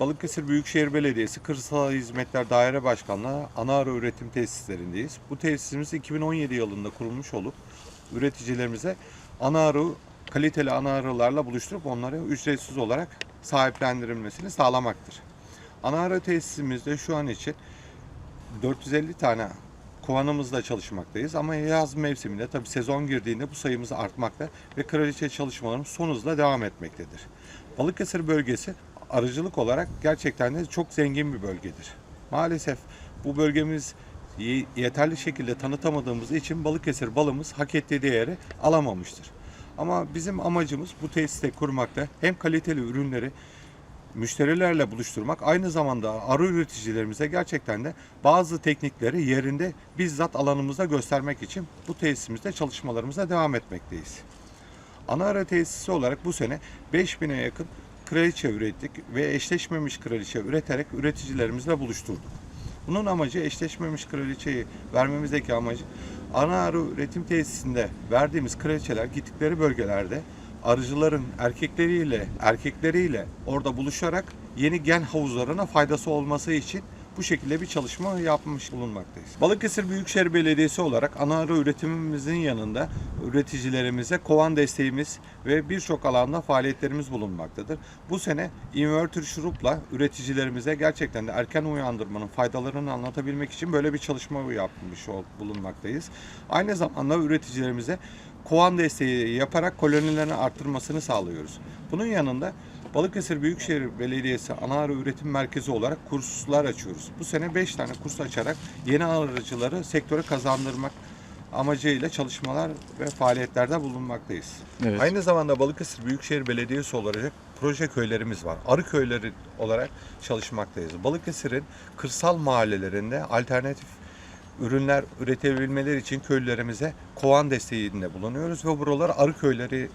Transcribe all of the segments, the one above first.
Balıkesir Büyükşehir Belediyesi Kırsal Hizmetler Daire Başkanlığı Anaarı Üretim Tesislerindeyiz. Bu tesisimiz 2017 yılında kurulmuş olup üreticilerimize anaarı, kaliteli anaarılarla buluşturup onlara ücretsiz olarak sahiplendirilmesini sağlamaktır. Anaarı tesisimizde şu an için 450 tane kovanımızla çalışmaktayız ama yaz mevsiminde tabi sezon girdiğinde bu sayımız artmakta ve kraliçe çalışmalarımız son hızla devam etmektedir. Balıkesir bölgesi arıcılık olarak gerçekten de çok zengin bir bölgedir. Maalesef bu bölgemiz ye- yeterli şekilde tanıtamadığımız için Balıkesir balımız hak ettiği değeri alamamıştır. Ama bizim amacımız bu tesiste kurmakta hem kaliteli ürünleri müşterilerle buluşturmak aynı zamanda arı üreticilerimize gerçekten de bazı teknikleri yerinde bizzat alanımızda göstermek için bu tesisimizde çalışmalarımıza devam etmekteyiz. Ana ara tesisi olarak bu sene 5000'e yakın kraliçe ürettik ve eşleşmemiş kraliçe üreterek üreticilerimizle buluşturduk. Bunun amacı eşleşmemiş kraliçeyi vermemizdeki amacı ana arı üretim tesisinde verdiğimiz kraliçeler gittikleri bölgelerde arıcıların erkekleriyle erkekleriyle orada buluşarak yeni gen havuzlarına faydası olması için bu şekilde bir çalışma yapmış bulunmaktayız. Balıkesir Büyükşehir Belediyesi olarak ana arı üretimimizin yanında üreticilerimize kovan desteğimiz ve birçok alanda faaliyetlerimiz bulunmaktadır. Bu sene inverter şurupla üreticilerimize gerçekten de erken uyandırmanın faydalarını anlatabilmek için böyle bir çalışma yapmış bulunmaktayız. Aynı zamanda üreticilerimize kovan desteği yaparak kolonilerini arttırmasını sağlıyoruz. Bunun yanında Balıkesir Büyükşehir Belediyesi ana arı üretim merkezi olarak kurslar açıyoruz. Bu sene 5 tane kurs açarak yeni arıcıları sektöre kazandırmak amacıyla çalışmalar ve faaliyetlerde bulunmaktayız. Evet. Aynı zamanda Balıkesir Büyükşehir Belediyesi olarak proje köylerimiz var. Arı köyleri olarak çalışmaktayız. Balıkesir'in kırsal mahallelerinde alternatif ürünler üretebilmeleri için köylülerimize kovan desteğinde bulunuyoruz ve buraları arı köyleri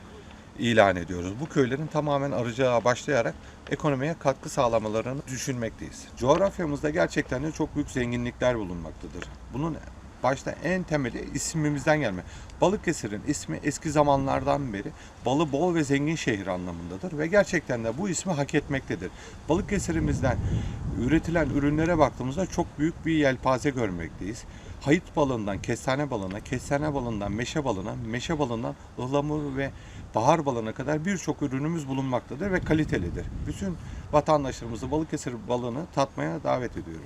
ilan ediyoruz. Bu köylerin tamamen arıcılığa başlayarak ekonomiye katkı sağlamalarını düşünmekteyiz. Coğrafyamızda gerçekten de çok büyük zenginlikler bulunmaktadır. Bunun başta en temeli ismimizden gelme. Balıkesir'in ismi eski zamanlardan beri balı bol ve zengin şehir anlamındadır ve gerçekten de bu ismi hak etmektedir. Balıkesir'imizden üretilen ürünlere baktığımızda çok büyük bir yelpaze görmekteyiz. Hayıt balından kestane balına, kestane balından meşe balına, meşe balından ıhlamur ve bahar balına kadar birçok ürünümüz bulunmaktadır ve kalitelidir. Bütün vatandaşlarımızı Balıkesir balını tatmaya davet ediyorum.